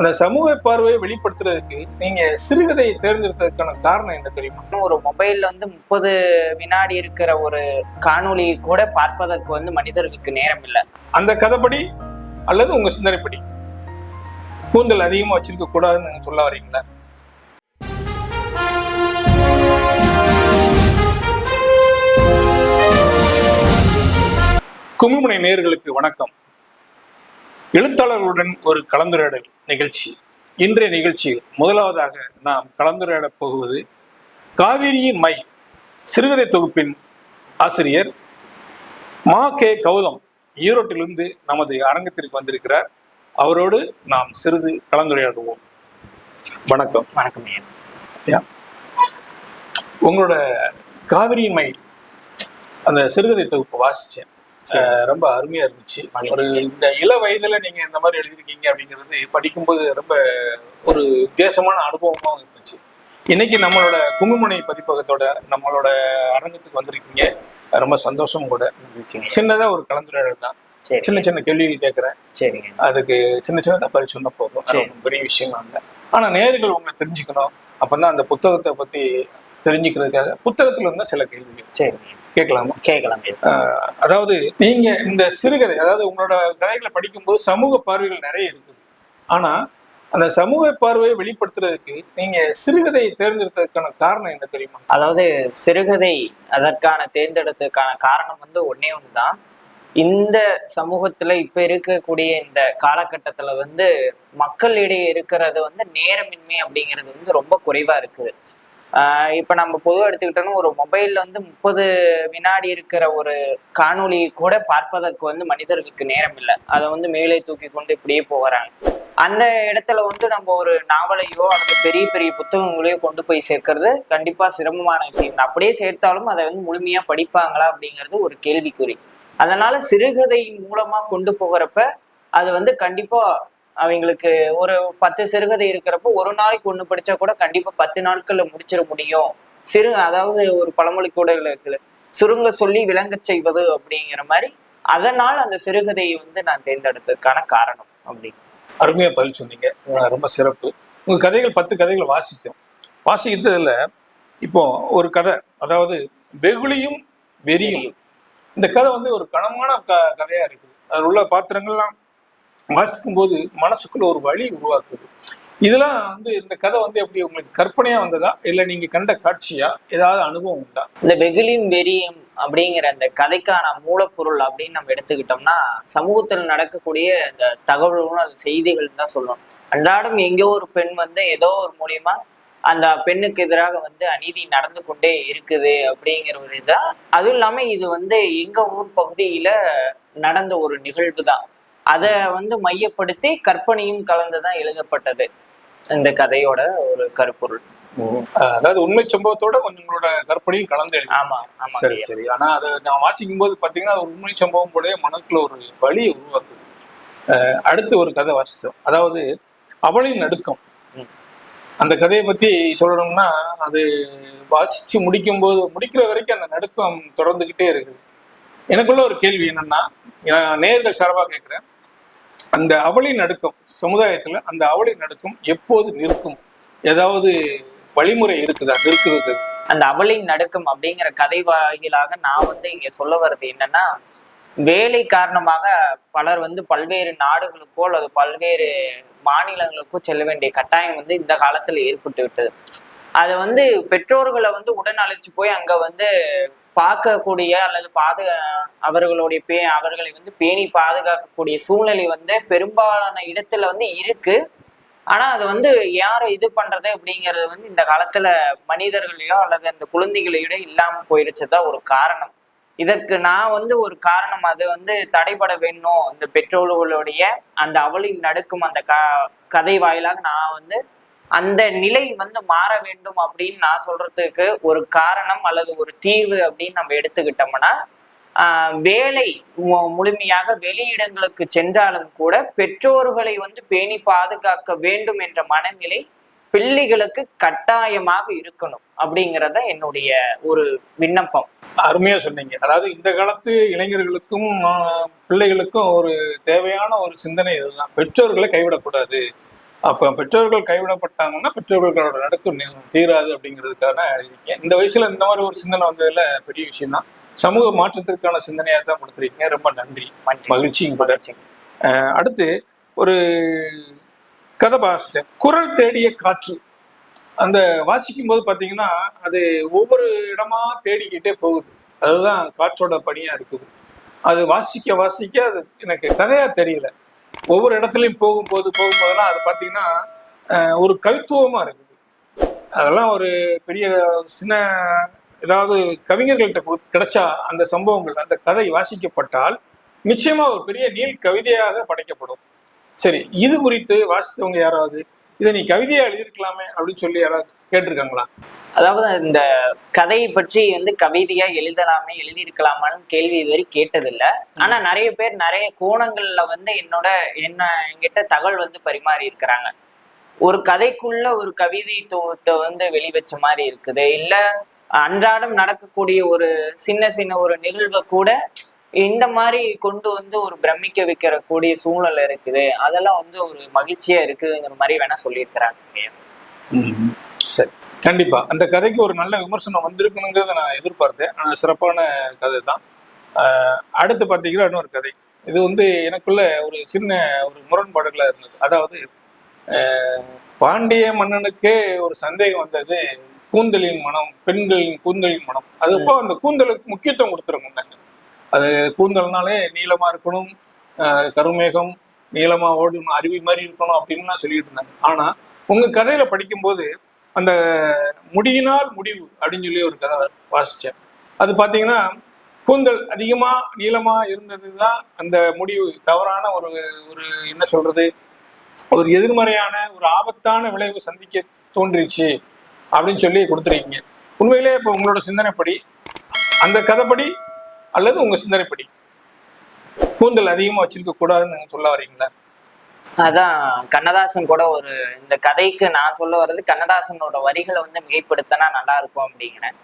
அந்த சமூக பார்வையை வெளிப்படுத்துறதுக்கு நீங்க சிறுகதையை தேர்ந்தெடுத்ததுக்கான காரணம் என்ன தெரியுமா? ஒரு மொபைல்ல வந்து முப்பது வினாடி இருக்கிற ஒரு காணொளி கூட பார்ப்பதற்கு வந்து மனிதர்களுக்கு நேரம் இல்லை. அந்த கதைப்படி அல்லது உங்க சிந்தனைப்படி? கூந்தல் அதிகமா வச்சிருக்க கூடாதுன்னு சொல்ல வரீங்களா? குமிமுனை நேயர்களுக்கு வணக்கம். எழுத்தாளர்களுடன் ஒரு கலந்துரையாடல் நிகழ்ச்சி. இன்றைய நிகழ்ச்சியில் முதலாவதாக நாம் கலந்துரையாடப் போகுவது காவிரியின் மை சிறுகதை தொகுப்பின் ஆசிரியர் மா கே கௌதம் ஈரோட்டிலிருந்து நமது அரங்கத்திற்கு வந்திருக்கிறார். அவரோடு நாம் சிறிது கலந்துரையாடுவோம். வணக்கம். வணக்கம் ஐயா. உங்களோட காவிரியின் மை அந்த சிறுகதை தொகுப்பு வாசிச்சேன். அஹ் ரொம்ப அருமையா இருந்துச்சு. ஒரு இந்த இள வயதுல நீங்க இந்த மாதிரி எழுதிருக்கீங்க அப்படிங்கிறது படிக்கும்போது ரொம்ப ஒரு வித்தியாசமான அனுபவமா இருந்துச்சு. இன்னைக்கு நம்மளோட குமிமுனை பதிப்பகத்தோட நம்மளோட அரங்கத்துக்கு வந்திருக்கீங்க. ரொம்ப சந்தோஷம் கூட. சின்னதா ஒரு கலந்துரையாடல் தான். சரி. சின்ன சின்ன கேள்விகள் கேட்கறேன். சரிங்க. அதுக்கு சின்ன சின்னதா பதில் சொன்ன போதும். சரி. பெரிய விஷயம் இல்லை. ஆனா நேர்கள் உங்களை தெரிஞ்சுக்கணும். அப்பதான் அந்த புத்தகத்தை பத்தி தெரிஞ்சுக்கிறதுக்காக புத்தகத்துல இருந்தா சில கேள்விகள். சரிங்க. கேட்கலாமா? கேட்கலாம் அதாவது நீங்க இந்த சிறுகதை அதாவது உங்களோட கதைகளை படிக்கும்போது சமூக பார்வைகள் நிறைய இருக்குது. ஆனா அந்த சமூக பார்வையை வெளிப்படுத்துறதுக்கு நீங்க சிறுகதையை தேர்ந்தெடுத்ததுக்கான காரணம் என்ன தெரியுமா? அதாவது சிறுகதை அதற்கான தேர்ந்தெடுத்ததுக்கான காரணம் வந்து ஒன்னே ஒண்ணுதான். இந்த சமூகத்துல இப்ப இருக்கக்கூடிய இந்த காலகட்டத்துல வந்து மக்களிடையே இருக்கிறது வந்து நேரமின்மை அப்படிங்கிறது வந்து ரொம்ப குறைவா இருக்குது. இப்ப நம்ம பொதுவாக எடுத்துக்கிட்டோம்னா ஒரு மொபைல்ல வந்து முப்பது வினாடி இருக்கிற ஒரு காணொளி கூட பார்ப்பதற்கு வந்து மனிதர்களுக்கு நேரம் இல்லை. அதை வந்து மேலே தூக்கி கொண்டு இப்படியே போகிறாங்க. அந்த இடத்துல வந்து நம்ம ஒரு நாவலையோ அல்லது பெரிய பெரிய புத்தகங்களையோ கொண்டு போய் சேர்க்கறது கண்டிப்பா சிரமமான விஷயம். அப்படியே சேர்த்தாலும் அதை வந்து முழுமையா படிப்பாங்களா அப்படிங்கிறது ஒரு கேள்விக்குறி. அதனால சிறுகதை மூலமா கொண்டு போகிறப்ப அது வந்து கண்டிப்பா அவங்களுக்கு ஒரு பத்து சிறுகதை இருக்கிறப்போ ஒரு நாளைக்கு ஒண்ணு படிச்சா கூட கண்டிப்பா பத்து நாட்கள்ல முடிச்சிட முடியும். சிறு அதாவது ஒரு பழமொழி கூட இருக்குது. சுருங்க சொல்லி விளங்கச் செய்வது அப்படிங்கிற மாதிரி அதனால் அந்த சிறுகதையை வந்து நான் தேர்ந்தெடுத்ததுக்கான காரணம் அப்படி. அருமையா பதில் சொன்னீங்க. ரொம்ப சிறப்பு. உங்க கதைகள் பத்து கதைகள் வாசித்தோம். வாசிக்கிறதுல இப்போ ஒரு கதை அதாவது வெகுளியும் வெறியும். இந்த கதை வந்து ஒரு கனமான க கதையா இருக்குது. அதில் உள்ள பாத்திரங்கள்லாம் வாசிக்கும் போது மனசுக்குள்ள ஒரு வழி உருவாக்குது. இதெல்லாம் வந்து இந்த கதை வந்து எப்படி உங்களுக்கு கற்பனையா வந்ததா? இல்ல நீங்க கண்ட காட்சியா? ஏதாவது அனுபவம் உண்டா? இந்த வெகுளியும் வெறியும் அப்படிங்கிற அந்த கதைக்கான மூலப்பொருள் அப்படின்னு நம்ம எடுத்துக்கிட்டோம்னா சமூகத்தில் நடக்கக்கூடிய அந்த தகவல்களும் அந்த செய்திகள் தான் சொல்லணும். அன்றாடம் எங்கேயோ ஒரு பெண் வந்து ஏதோ ஒரு மூலியமா அந்த பெண்ணுக்கு எதிராக வந்து அநீதி நடந்து கொண்டே இருக்குது அப்படிங்கிற ஒரு இதுதான் அதுவும் இல்லாம இது வந்து எங்க ஊர் பகுதியில நடந்த ஒரு நிகழ்வு தான் அதை வந்து மையப்படுத்தி கற்பனையும் கலந்துதான் எழுதப்பட்டது. இந்த கதையோட ஒரு கருப்பொருள். அதாவது உண்மை சம்பவத்தோட கொஞ்சம் உங்களோட கற்பனையும் கலந்து ஆமா சரி சரி. ஆனா அதை நான் வாசிக்கும் போது பாத்தீங்கன்னா அது உண்மை சம்பவம் கூட மனக்குள்ள ஒரு வழியை உருவாக்குது. அடுத்து ஒரு கதை வாசித்தோம். அதாவது அவளின் நடுக்கம். அந்த கதையை பத்தி சொல்லணும்னா அது வாசிச்சு முடிக்கும் போது முடிக்கிற வரைக்கும் அந்த நடுக்கம் தொடர்ந்துகிட்டே இருக்குது. எனக்குள்ள ஒரு கேள்வி என்னன்னா நேர்கள் சார்பாக கேட்கிறேன் அந்த அவளி நடுக்கம் சமுதாயத்துல அந்த அவளி நடுக்கம் எப்போது நிற்கும்? ஏதாவது வழிமுறை இருக்குதா? நிற்கிறது. அந்த அவளின் நடுக்கம் அப்படிங்கிற கதை வாயிலாக நான் வந்து இங்க சொல்ல வர்றது என்னன்னா வேலை காரணமாக பலர் வந்து பல்வேறு நாடுகளுக்கோ அல்லது பல்வேறு மாநிலங்களுக்கோ செல்ல வேண்டிய கட்டாயம் வந்து இந்த காலத்துல ஏற்பட்டு விட்டது. அதை வந்து பெற்றோர்களை வந்து உடன் அழைச்சு போய் அங்க வந்து பார்க்கக்கூடிய அல்லது பாது அவர்களுடைய பே அவர்களை வந்து பேணி பாதுகாக்கக்கூடிய சூழ்நிலை வந்து பெரும்பாலான இடத்துல வந்து இருக்கு. ஆனா அது வந்து யாரும் இது பண்றது அப்படிங்கிறது வந்து இந்த காலத்துல மனிதர்களையோ அல்லது அந்த குழந்தைகளையோ இல்லாம போயிடுச்சதுதான் ஒரு காரணம். இதற்கு நான் வந்து ஒரு காரணம். அது வந்து தடைபட வேணும். இந்த பெற்றோர்களுடைய அந்த அவளின் நடுக்கும் அந்த க கதை வாயிலாக நான் வந்து அந்த நிலை வந்து மாற வேண்டும் அப்படின்னு நான் சொல்றதுக்கு ஒரு காரணம் அல்லது ஒரு தீர்வு அப்படின்னு நம்ம எடுத்துக்கிட்டோம்னா வேலை மு- முழுமையாக வெளியிடங்களுக்கு சென்றாலும் கூட பெற்றோர்களை வந்து பேணி பாதுகாக்க வேண்டும் என்ற மனநிலை பிள்ளைகளுக்கு கட்டாயமாக இருக்கணும் அப்படிங்கிறத என்னுடைய ஒரு விண்ணப்பம். அருமையா சொன்னீங்க. அதாவது இந்த காலத்து இளைஞர்களுக்கும் பிள்ளைகளுக்கும் ஒரு தேவையான ஒரு சிந்தனை இதுதான். பெற்றோர்களை கைவிடக்கூடாது. அப்போ பெற்றோர்கள் கைவிடப்பட்டாங்கன்னா பெற்றோர்களோட நடுக்கம் தீராது அப்படிங்கிறதுக்கான இந்த வயசுல இந்த மாதிரி ஒரு சிந்தனை வந்ததுல பெரிய விஷயம் தான் சமூக மாற்றத்திற்கான சிந்தனையாக தான் கொடுத்துருக்கீங்க. ரொம்ப நன்றி. மகிழ்ச்சியும் கூட. அடுத்து ஒரு கதை வாசித்தேன். குரல் தேடிய காற்று. அந்த வாசிக்கும் போது பாத்தீங்கன்னா அது ஒவ்வொரு இடமா தேடிக்கிட்டே போகுது. அதுதான் காற்றோட பணியா இருக்குது. அது வாசிக்க வாசிக்க அது எனக்கு கதையா தெரியல. ஒவ்வொரு இடத்துலையும் போகும்போது போகும்போதெல்லாம் அது பார்த்தீங்கன்னா ஒரு கவித்துவமாக இருக்குது. அதெல்லாம் ஒரு பெரிய சின்ன ஏதாவது கவிஞர்கள்ட்ட கிடைச்சா அந்த சம்பவங்கள் அந்த கதை வாசிக்கப்பட்டால் நிச்சயமா ஒரு பெரிய நீள் கவிதையாக படைக்கப்படும். சரி இது குறித்து வாசித்தவங்க யாராவது? இதை நீ கவிதையா எழுதியிருக்கலாமே அப்படின்னு சொல்லி யாராவது கேட்டிருக்காங்களா? அதாவது இந்த கதையை பற்றி வந்து கவிதையா எழுதலாமே எழுதியிருக்கலாமான்னு கேள்வி இதுவரை கேட்டதில்ல. ஆனா நிறைய பேர் நிறைய கோணங்கள்ல வந்து என்னோட என்ன என்கிட்ட தகவல் வந்து பரிமாறி இருக்கிறாங்க. ஒரு கதைக்குள்ள ஒரு கவிதை தொகுத்தை வந்து வெளிவச்ச மாதிரி இருக்குது. இல்ல அன்றாடம் நடக்கக்கூடிய ஒரு சின்ன சின்ன ஒரு நிகழ்வை கூட இந்த மாதிரி கொண்டு வந்து ஒரு பிரமிக்க வைக்கிற கூடிய சூழ்நிலை இருக்குது. அதெல்லாம் வந்து ஒரு மகிழ்ச்சியா இருக்குங்கிற மாதிரி வேணா சொல்லியிருக்கிறாங்க. சரி. கண்டிப்பா. அந்த கதைக்கு ஒரு நல்ல விமர்சனம் வந்திருக்கணுங்கிறத நான் எதிர்பார்த்தேன். ஆனா சிறப்பான கதை தான் ஆஹ் அடுத்து பார்த்தீங்கன்னா இன்னொரு கதை. இது வந்து எனக்குள்ள ஒரு சின்ன ஒரு முரண்பாடுகளா இருந்தது. அதாவது ஆஹ் பாண்டிய மன்னனுக்கே ஒரு சந்தேகம் வந்தது. கூந்தலின் மனம் பெண்களின் கூந்தலின் மனம். அது அப்போ அந்த கூந்தலுக்கு முக்கியத்துவம் கொடுத்துருங்க அது கூந்தல்னாலே நீளமா இருக்கணும் ஆஹ் கருமேகம் நீளமா ஓடணும் அருவி மாதிரி இருக்கணும் அப்படின்லாம் சொல்லிட்டு இருந்தாங்க ஆனா உங்க கதையில படிக்கும்போது அந்த முடியினால் முடிவு அப்படின்னு சொல்லி ஒரு கதை வாசித்தேன் அது பார்த்தீங்கன்னா கூந்தல் அதிகமாக நீளமாக இருந்தது தான் அந்த முடிவு. தவறான ஒரு ஒரு என்ன சொல்றது? ஒரு எதிர்மறையான ஒரு ஆபத்தான விளைவு சந்திக்க தோன்றிச்சு அப்படின்னு சொல்லி கொடுத்துருக்கீங்க. உண்மையிலே இப்போ உங்களோட சிந்தனைப்படி அந்த கதைப்படி அல்லது உங்கள் சிந்தனைப்படி கூந்தல் அதிகமாக வச்சிருக்க கூடாதுன்னு நீங்கள் சொல்ல வரீங்களா? அதான் கண்ணதாசன் கூட ஒரு இந்த கதைக்கு நான் சொல்ல வர்றது கண்ணதாசனோட வரிகளை வந்து மிகைப்படுத்தினா நல்லா இருக்கும் அப்படிங்கிறேன்.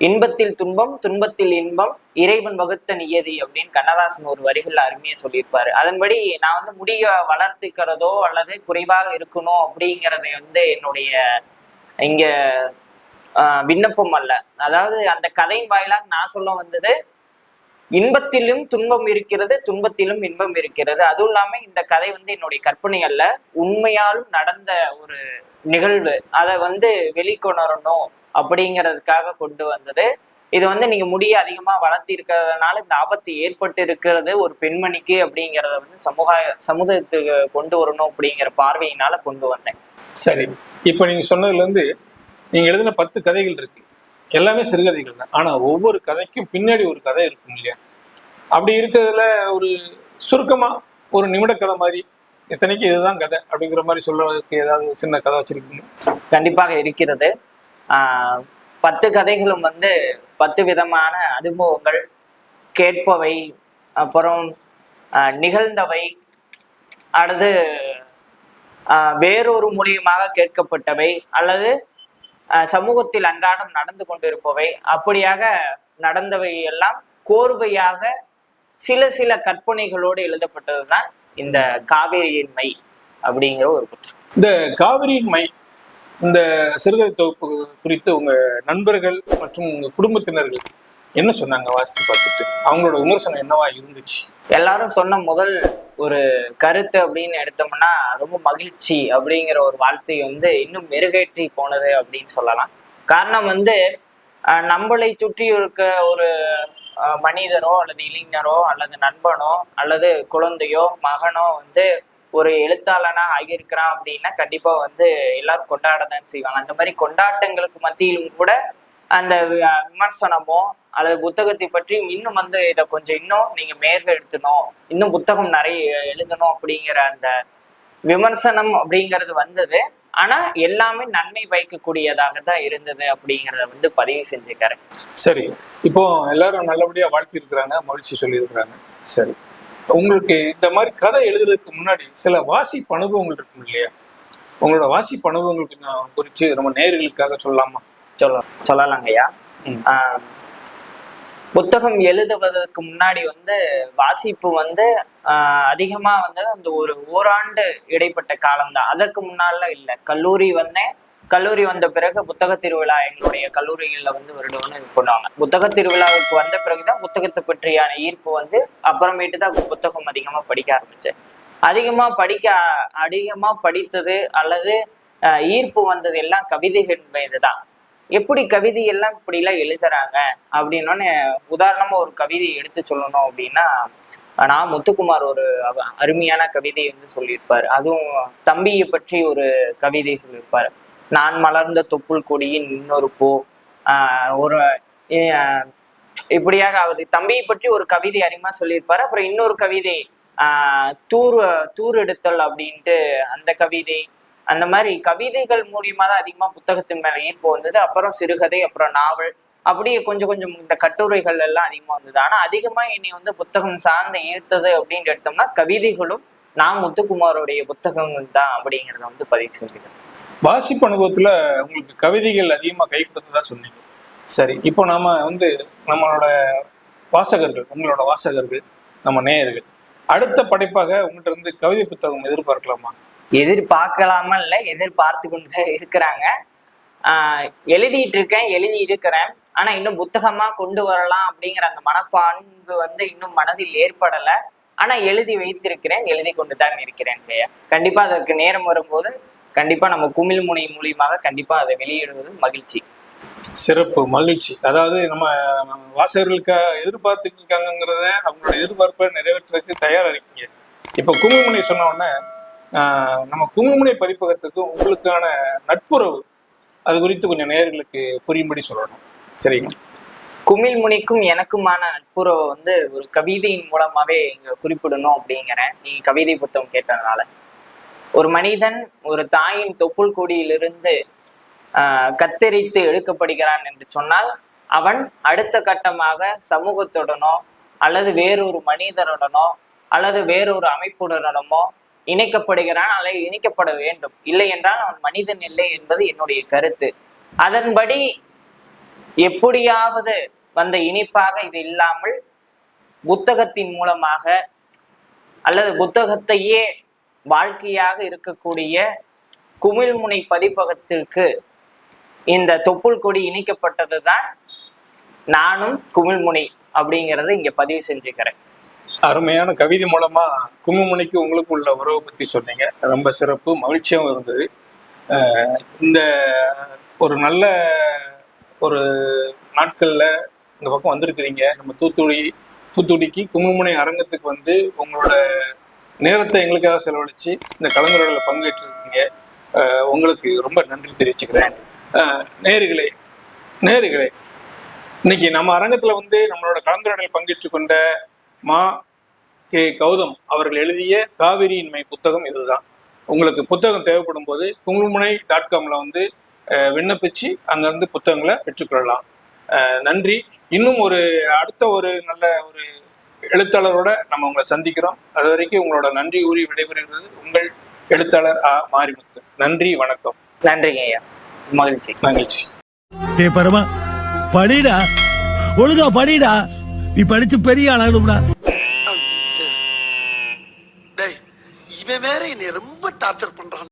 இன்பத்தில் துன்பம் துன்பத்தில் இன்பம் இறைவன் வகுத்த நியதி அப்படின்னு கண்ணதாசன் ஒரு வரிகள் அருமையை சொல்லியிருப்பாரு. அதன்படி நான் வந்து முடிய வளர்த்துக்கிறதோ அல்லது குறைவாக இருக்கணும் அப்படிங்கிறத வந்து என்னுடைய இங்க விண்ணப்பம் அல்ல. அதாவது அந்த கதையின் வாயிலாக நான் சொல்ல வந்தது இன்பத்திலும் துன்பம் இருக்கிறது துன்பத்திலும் இன்பம் இருக்கிறது. அதுவும் இல்லாம இந்த கதை வந்து என்னுடைய கற்பனை அல்ல. உண்மையாலும் நடந்த ஒரு நிகழ்வு. அதை வந்து வெளிக்கொணரணும் அப்படிங்கிறதுக்காக கொண்டு வந்தது. இது வந்து நீங்க முடிய அதிகமா வளர்த்தி இருக்கிறதுனால இந்த ஆபத்து ஏற்பட்டு இருக்கிறது ஒரு பெண்மணிக்கு அப்படிங்கிறத வந்து சமூக சமூகத்துக்கு கொண்டு வரணும் அப்படிங்கிற பார்வையினால கொண்டு வந்தேன். சரி. இப்போ நீங்க சொன்னதுல இருந்து நீங்க எழுதின பத்து கதைகள் இருக்கு. எல்லாமே சிறுகதைகள் தான். ஆனால் ஒவ்வொரு கதைக்கும் பின்னாடி ஒரு கதை இருக்கும் இல்லையா? அப்படி இருக்கிறதுல ஒரு சுருக்கமாக ஒரு நிமிட கதை மாதிரி இத்தனைக்கு இதுதான் கதை அப்படிங்கிற மாதிரி சொல்றதுக்கு ஏதாவது சின்ன கதை வச்சிருக்கீங்க கண்டிப்பாக இருக்கிறது. பத்து கதைகளும் வந்து பத்து விதமான அனுபவங்கள் கேட்பவை அப்புறம் நிகழ்ந்தவை அல்லது வேறொரு மூலியமாக கேட்கப்பட்டவை அல்லது சமூகத்தில் அன்றாடம் நடந்து கொண்டிருப்பவை. அப்படியாக நடந்தவை எல்லாம் கோர்வையாக சில சில கற்பனைகளோடு எழுதப்பட்டதுதான் இந்த காவேரியின் மை அப்படிங்கிற ஒரு புத்தகம். இந்த காவிரியின் மை இந்த சிறுகதை தொகுப்பு குறித்து உங்க நண்பர்கள் மற்றும் உங்க குடும்பத்தினர்கள் என்ன சொன்னாங்க வாசித்து பார்த்துட்டு? அவங்களோட விமர்சனம் என்னவா இருந்துச்சு? எல்லாரும் சொன்ன முதல் ஒரு கருத்து அப்படின்னு எடுத்தோம்னா ரொம்ப மகிழ்ச்சி அப்படிங்கிற ஒரு வார்த்தை வந்து இன்னும் மெருகேற்றி போனது அப்படின்னு சொல்லலாம். காரணம் வந்து நம்மளை சுற்றி இருக்க ஒரு மனிதரோ அல்லது இளைஞரோ அல்லது நண்பனோ அல்லது குழந்தையோ மகனோ வந்து ஒரு எழுத்தாளனா ஆகியிருக்கிறான் அப்படின்னா கண்டிப்பா வந்து எல்லாரும் கொண்டாட தான் செய்வாங்க. அந்த மாதிரி கொண்டாட்டங்களுக்கு மத்தியிலும் கூட அந்த வி- விமர்சனமோ அல்லது புத்தகத்தை பற்றி இன்னும் வந்து இதை கொஞ்சம் இன்னும் நீங்க மேற்கெடுத்தணும் இன்னும் புத்தகம் நிறைய எழுதணும் அப்படிங்கிற அந்த விமர்சனம் அப்படிங்கிறது வந்தது. ஆனா எல்லாமே நன்மை பயக்கக்கூடியதாக தான் இருந்தது அப்படிங்கிறத வந்து பதிவு செஞ்சுக்கிறேன் சரி. இப்போ எல்லாரும் நல்லபடியா வாழ்த்தி இருக்கிறாங்க மகிழ்ச்சி சொல்லியிருக்கிறாங்க. சரி. உங்களுக்கு இந்த மாதிரி கதை எழுதுறதுக்கு முன்னாடி சில வாசிப்பு அனுபவங்கள் இருக்கும் இல்லையா? உங்களோட வாசிப்பு அனுபவங்கள் குறித்து நம்ம நேயர்களுக்காக சொல்லலாமா? சொல்ல சொல்லலாங்கய்யா. ம். புத்தகம் எழுதுவதற்கு முன்னாடி வந்து வாசிப்பு வந்து அதிகமாக வந்து அந்த ஒரு ஓராண்டு இடைப்பட்ட காலம்தான். அதற்கு முன்னால இல்லை. கல்லூரி வந்தேன் கல்லூரி வந்த பிறகு புத்தக திருவிழா எங்களுடைய கல்லூரிகளில் வந்து வருடம்னு இது பண்ணுவாங்க புத்தக திருவிழாவுக்கு வந்த பிறகுதான் புத்தகத்தை பற்றியான ஈர்ப்பு வந்து அப்புறமேட்டு தான் புத்தகம் அதிகமாக படிக்க ஆரம்பிச்சேன் அதிகமாக படிக்க அதிகமாக படித்தது அல்லது ஈர்ப்பு வந்தது எல்லாம் கவிதைகள் மீதுதான். எப்படி கவிதை எல்லாம் இப்படி எல்லாம் எழுதுறாங்க அப்படின்னோன்னு உதாரணமா ஒரு கவிதையை எடுத்து சொல்லணும் அப்படின்னா நான் முத்துக்குமார் ஒரு அருமையான கவிதை வந்து சொல்லியிருப்பாரு. அதுவும் தம்பியை பற்றி ஒரு கவிதை சொல்லியிருப்பாரு. நான் மலர்ந்த தொப்புள் கொடியின் இன்னொரு பூ ஆஹ் ஒரு இப்படியாக அவர் தம்பியை பற்றி ஒரு கவிதை அறிமுகமா சொல்லியிருப்பாரு. அப்புறம் இன்னொரு கவிதை ஆஹ் தூர் தூர் எடுத்தல் அப்படின்ட்டு அந்த கவிதை அந்த மாதிரி கவிதைகள் மூலியமா தான் அதிகமா புத்தகத்தின் மேல ஈர்ப்பு வந்தது. அப்புறம் சிறுகதை அப்புறம் நாவல் அப்படியே கொஞ்சம் கொஞ்சம் இந்த கட்டுரைகள் எல்லாம் அதிகமா வந்தது. ஆனா அதிகமா என்னை வந்து புத்தகம் சார்ந்து ஈர்த்தது அப்படின்னு எடுத்தோம்னா கவிதைகளும் நான் முத்துக்குமாரோடைய புத்தகங்கள் தான் அப்படிங்கிறத வந்து பதிவு செஞ்சுக்கிறேன். வாசிப்பு அனுபவத்துல உங்களுக்கு கவிதைகள் அதிகமா கை கொடுத்ததா சொன்னீங்க. சரி இப்போ நாம வந்து நம்மளோட வாசகர்கள் உங்களோட வாசகர்கள் நம்ம நேயர்கள். அடுத்த படைப்பாக உங்கள்கிட்ட இருந்து கவிதை புத்தகம் எதிர்பார்க்கலாமா? எதிர்பார்க்கலாமா இல்லை எதிர்பார்த்து கொண்டு தான் இருக்கிறாங்க. எழுதிட்டு இருக்கேன் எழுதி இருக்கிறேன் ஆனா இன்னும் புத்தகமா கொண்டு வரலாம் அப்படிங்கிற அந்த மனப்பான்கு வந்து இன்னும் மனதில் ஏற்படலை. ஆனா எழுதி வைத்திருக்கிறேன் எழுதி கொண்டு தான் இருக்கிறேன் இல்லையா? கண்டிப்பா அதற்கு நேரம் வரும்போது கண்டிப்பா நம்ம குமிழ் முனை மூலியமாக கண்டிப்பா அதை வெளியிடுவது மகிழ்ச்சி. சிறப்பு மகிழ்ச்சி. அதாவது நம்ம வாசகர்களுக்கு எதிர்பார்த்துட்டு இருக்காங்கிறத அவங்களோட எதிர்பார்ப்பை நிறைவேற்றுறதுக்கு தயாரா இருக்கீங்க. இப்போ குங்குமணி சொன்ன உடனே நம்ம குங்குமுனை பதிப்பகத்துக்கும் உங்களுக்கான நட்புறவு அது குறித்து கொஞ்சம் நேர்களுக்கு புரியும்படி சொல்லணும். சரிங்க. குமிழ் முனிக்கும் எனக்குமான நட்புறவை வந்து ஒரு கவிதையின் மூலமாவே இங்க குறிப்பிடணும் அப்படிங்கிறேன் நீ கவிதை புத்தகம் கேட்டதுனால. ஒரு மனிதன் ஒரு தாயின் தொப்புள் கொடியிலிருந்து ஆஹ், கத்தரித்து எடுக்கப்படுகிறான் என்று சொன்னால் அவன் அடுத்த கட்டமாக சமூகத்துடனோ அல்லது வேறொரு மனிதருடனோ அல்லது வேறொரு அமைப்புடனோ இணைக்கப்படுகிறான் அல்லது இணைக்கப்பட வேண்டும். இல்லை என்றால் அவன் மனிதன் இல்லை என்பது என்னுடைய கருத்து. அதன்படி எப்படியாவது வந்த இனிப்பாக இது இல்லாமல் புத்தகத்தின் மூலமாக அல்லது புத்தகத்தையே வாழ்க்கையாக இருக்கக்கூடிய குமிழ்முனை பதிப்பகத்திற்கு இந்த தொப்புள் கொடி இணைக்கப்பட்டதுதான் நானும் குமிழ்முனை அப்படிங்கிறத இங்க பதிவு செஞ்சுக்கிறேன். அருமையான கவிதை மூலமா குங்குமணிக்கு உங்களுக்கு உள்ள உறவை பத்தி சொன்னீங்க. ரொம்ப சிறப்பு மகிழ்ச்சியாகவும் இருந்தது. இந்த ஒரு நல்ல ஒரு நாட்கள்ல இந்த பக்கம் வந்திருக்கிறீங்க. நம்ம தூத்துக்குடி தூத்துக்குடிக்கு குங்குமணி அரங்கத்துக்கு வந்து உங்களோட நேரத்தை எங்களுக்காக செலவழிச்சு இந்த கலந்துரையாடல பங்கேற்றிருக்கீங்க. உங்களுக்கு ரொம்ப நன்றி தெரிவிச்சுக்கிறேன். நேருகளே நேருகளே இன்னைக்கு நம்ம அரங்கத்துல வந்து நம்மளோட கலந்துரையாடல் பங்கேற்று கொண்ட மா கே கௌதம் அவர்கள் எழுதிய காவிரியின்மை புத்தகம் இதுதான். உங்களுக்கு புத்தகம் தேவைப்படும் போது குங்குமுனை டாட் காம்ல வந்து விண்ணப்பிச்சு அங்கேருந்து புத்தகங்களை பெற்றுக்கொள்ளலாம். அஹ், நன்றி. இன்னும் ஒரு அடுத்த ஒரு நல்ல ஒரு எழுத்தாளரோட நம்ம உங்களை சந்திக்கிறோம். அது வரைக்கும் உங்களோட நன்றி கூறி விடைபெறுகிறது உங்கள் எழுத்தாளர் ஆ. மாரிமுத்து. நன்றி வணக்கம். நன்றிங்க ஐயா. மகிழ்ச்சி. மகிழ்ச்சி. டே பரமா படிடா ஒழுங்கா படிடா. நீ படிச்சு பெரிய ஆளாகணும்டா. இவன் வேற என்னை ரொம்ப டார்ச்சர் பண்றான்.